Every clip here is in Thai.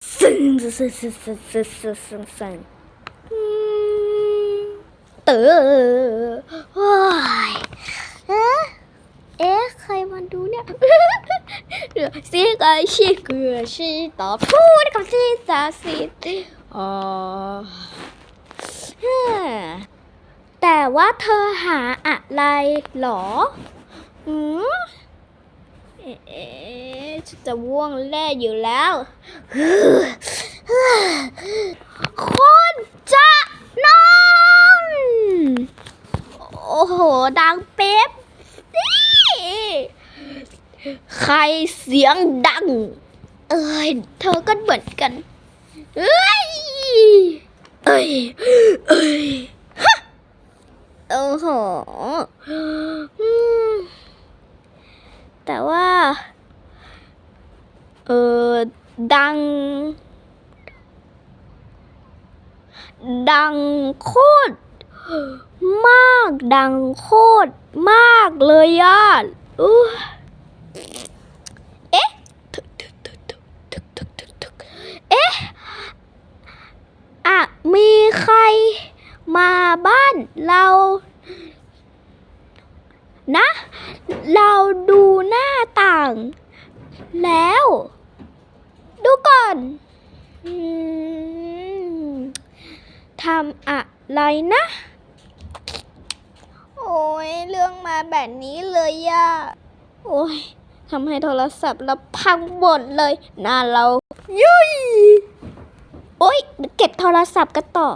ซึ้งซึ้งซึ้งซึ้งซึ้งซึ้งซึ้งซึ้งอืมเต๋อว้ายเอ๊ะเอ๊ะใครมาดูเนี่ยสิกาชิกุชิตอพูดกับสิจาสิอ๋อแต่ว่าเธอหาอะไรหรออืม จะว่วงแล่อยู่แล้วคนจะนอนโอ้โห ดังเป๊บนี่ใครเสียงดัง เอ้ย เธอก็เหมือนกัน เอ้ย เอ้ย เอ้ยฮะโอ้โห แต่ว่า เออดัง ดังโคตรมากดังโคตรมากเลยอะเอ๊ะเอ๊ะอะมีใครมาบ้านเรา นะ เราดูหน้าต่าง แล้ว ดูก่อนอทำอะไรนะ โอ้ยเรื่องมาแบบนี้เลยย่าโอ้ยทำให้โทรศัพท์เราพังหมดเลยหน้าเรา ยุยโอ้ยเก็บโทรศัพท์กันต่อ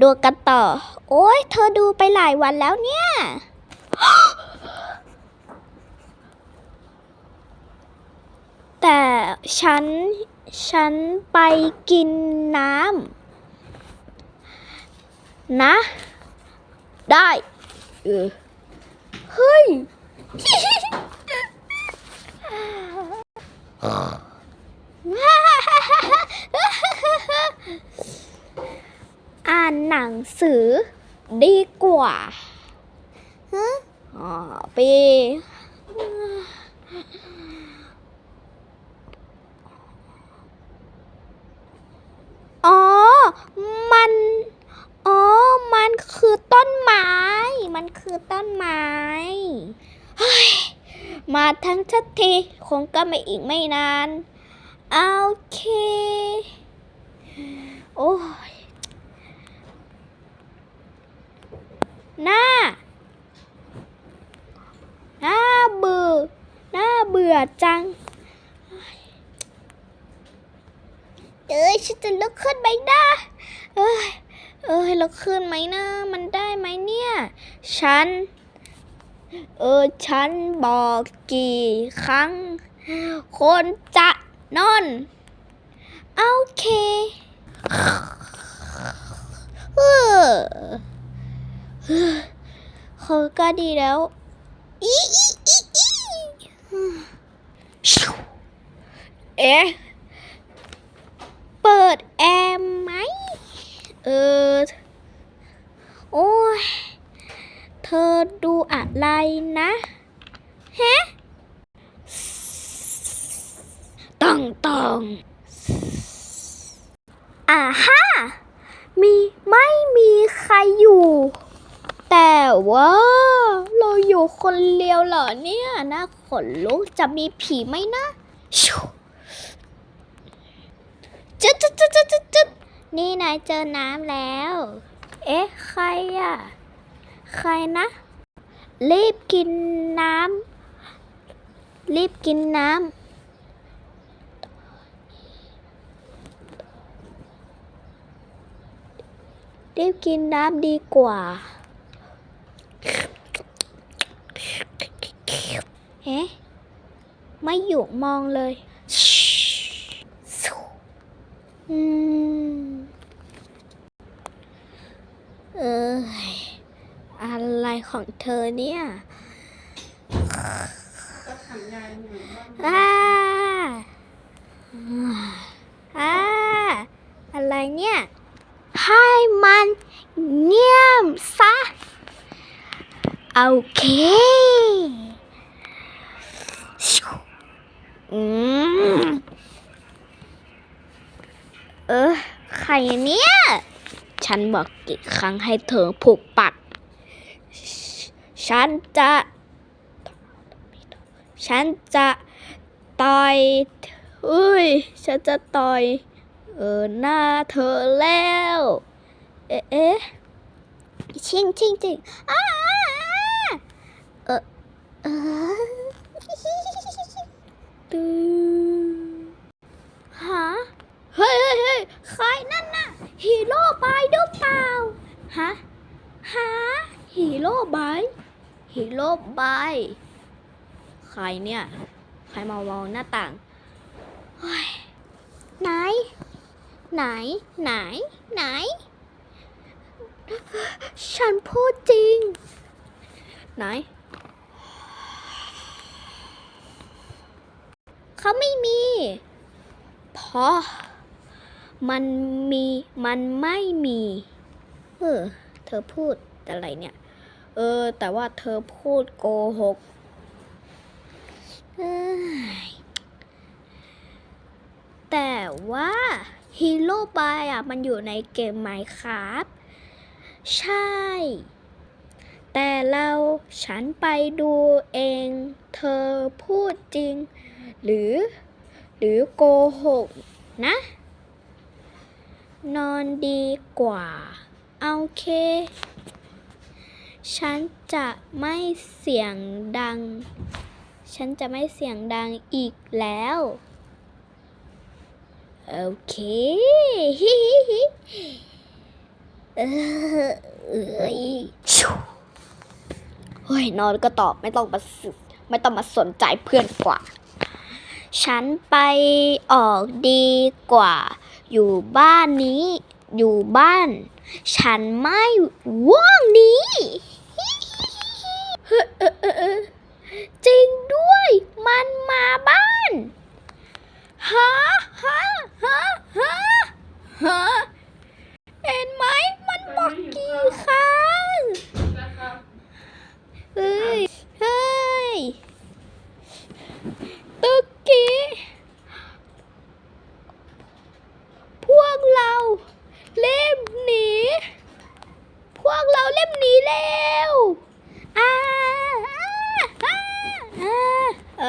ดูกันต่อ โอ้ยเธอดูไปหลายวันแล้วเนี่ย แต่ ฉัน ฉันไปกินน้ำนะ ได้เออเฮ้ย อ่านหนังสือดีกว่าฮะอ๋อปี อ๋อ มัน อ๋อ มันคือต้นไม้ มันคือต้นไม้ เฮ้ย มาทั้งชัดทีคงก็ไม่อีกไม่นาน โอเค โอ้ยหน่าหน่าเบื่อ หน่าเบื่อจังเอ้ยฉันจะลุกขึ้นไหมนะเอ้ย เอ้ยลุกขึ้นไหมนะ มันได้ไหมเนี่ย ฉัน เออ ฉันบอกกี่ครั้ง คนจะนอน โอเคเออเขาก็ดีแล้วอีอีอีอีเอ๊ะเปิดแอร์ไหม เออ โอ้ย อดูอะไรนะฮะตองตองอ่าฮ่ามีไม่มีใครอยู่ แต่ว่า เราอยู่คนเดียวเหรอเนี่ยนะขนลุกจะมีผีไหมนะชูจุดจุดจุดจุดจุดจุดนี่นายเจอน้ำแล้ว เอ๊ะ ใครอะ ใครนะ รีบกินน้ำ รีบกินน้ำรีบกินน้ำดีกว่า เอ๊ะ ไม่อยู่มองเลยอืม เออ ของเธอเนี่ยก็ทำงานอยู่บ้างอ่าอ่าอะไรเนี่ย ให้มันเงียบซะ โอเคอืมเออใครเนี่ย ฉันบอกกี่ครั้งให้เธอผูกปัก ฉันจะ ฉันจะต่อยอุ้ย ฉันจะต่อย เออหน้าเธอแล้ว เอ๊ะเอ๊ะชิงชิงชิงอ้าเออเออตื้อฮะเฮ้ยเฮ้ยเฮ้ใครนั่นน่ะ ฮีโร่บายหรือเปล่า ฮะ ฮะ ฮีโร่บาย ฮีโร่บายใครเนี่ย ใครมามองหน้าต่างเฮ้ยไหน ไหน ไหน ไหน ฉันพูดจริง ไหน เขาไม่มีเพราะมันมี มันไม่มี เออ เธอพูดอะไรเนี่ย เออ แต่ว่าเธอพูดโกหกแต่ว่าฮีโร่บายอะ มันอยู่ในเกมไมครับใช่ แต่เราฉันไปดูเอง เธอพูดจริง หรือ หรือโกหกนะ นอนดีกว่า เอาเค ฉันจะไม่เสียงดัง ฉันจะไม่เสียงดังอีกแล้ว โอเคฮิฮิฮิเออเอ้ยชิวเฮ้ยนอนก็ตอบไม่ต้องมาสึไม่ต้องมาสนใจเพื่อนกว่า ฉันไปออกดีกว่า อยู่บ้านนี้ อยู่บ้าน ฉันไม่ว่างนี้ เฮ้อเออเออเออจริงด้วย มันมาบ้านฮะฮะฮะฮะฮะเห็นไหม มันบอกกี่ครั้ง นะครับ เฮ้ย เฮ้ยตึกกี้ พวกเราเล่มหนี พวกเราเล่มหนีแล้วอ่าอ่าอ่าอ่าเอ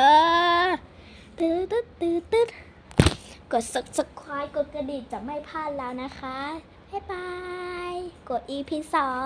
อตืดตืดตืดตืด กด subscribe กดกระดิ่งจะไม่พลาดแล้วนะคะ บ๊ายบาย กด EP 2